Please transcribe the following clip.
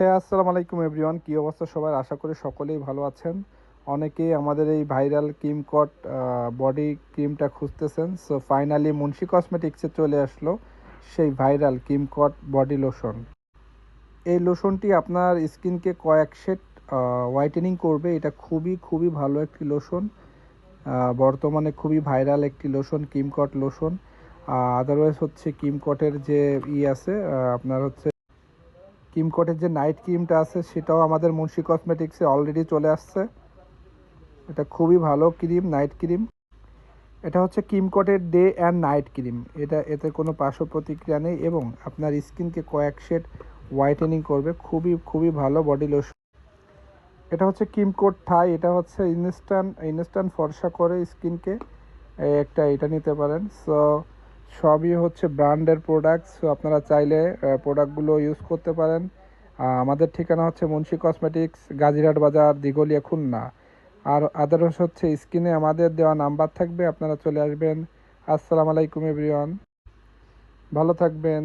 হ্যাঁ আসসালামু আলাইকুম এভরিওয়ান, কী অবস্থা সবার? আশা করি সকলেই ভালো আছেন। অনেকেই আমাদের এই ভাইরাল ক্রিম কট বডি ক্রিমটা খুঁজতেছেন। সো ফাইনালি মুন্সি কসমেটিক্সে চলে আসলো সেই ভাইরাল ক্রিম কট বডি লোশন। এই লোশনটি আপনার স্কিনকে কয়েক শেড হোয়াইটেনিং করবে। এটা খুবই খুবই ভালো একটি লোশন। বর্তমানে খুবই ভাইরাল একটি লোশন, ক্রিম কট লোশন। আদারওয়াইজ হচ্ছে ক্রিম কটের যে ই আছে আপনার হচ্ছে ক্রিম যে নাইট ক্রিমটা আছে, সেটাও আমাদের মুন্সি কসমেটিক্সে অলরেডি চলে আসছে। এটা খুবই ভালো ক্রিম নাইট ক্রিম এটা হচ্ছে ক্রিম কোটের ডে অ্যান্ড নাইট ক্রিম এটা, এতে কোনো পার্শ্ব প্রতিক্রিয়া নেই এবং আপনার স্কিনকে কয়েক শেড হোয়াইটেনিং করবে। খুবই খুবই ভালো বডি লোশন এটা হচ্ছে ক্রিম কোট থাই এটা হচ্ছে ইনস্ট্যান্ট ইনস্ট্যান্ট ফর্সা করে স্কিনকে একটা এটা নিতে পারেন। সো সবই হচ্ছে ব্র্যান্ডের প্রোডাক্টস আপনারা চাইলে প্রোডাক্টগুলো ইউজ করতে পারেন। আমাদের ঠিকানা হচ্ছে মুন্সি কসমেটিক্স, গাজিরহাট বাজার, দিঘলিয়া, খুলনা। আর আদারস হচ্ছে স্ক্রিনে আমাদের দেওয়া নাম্বার থাকবে, আপনারা চলে আসবেন। আসসালামু আলাইকুম এভরিওয়ান ভালো থাকবেন।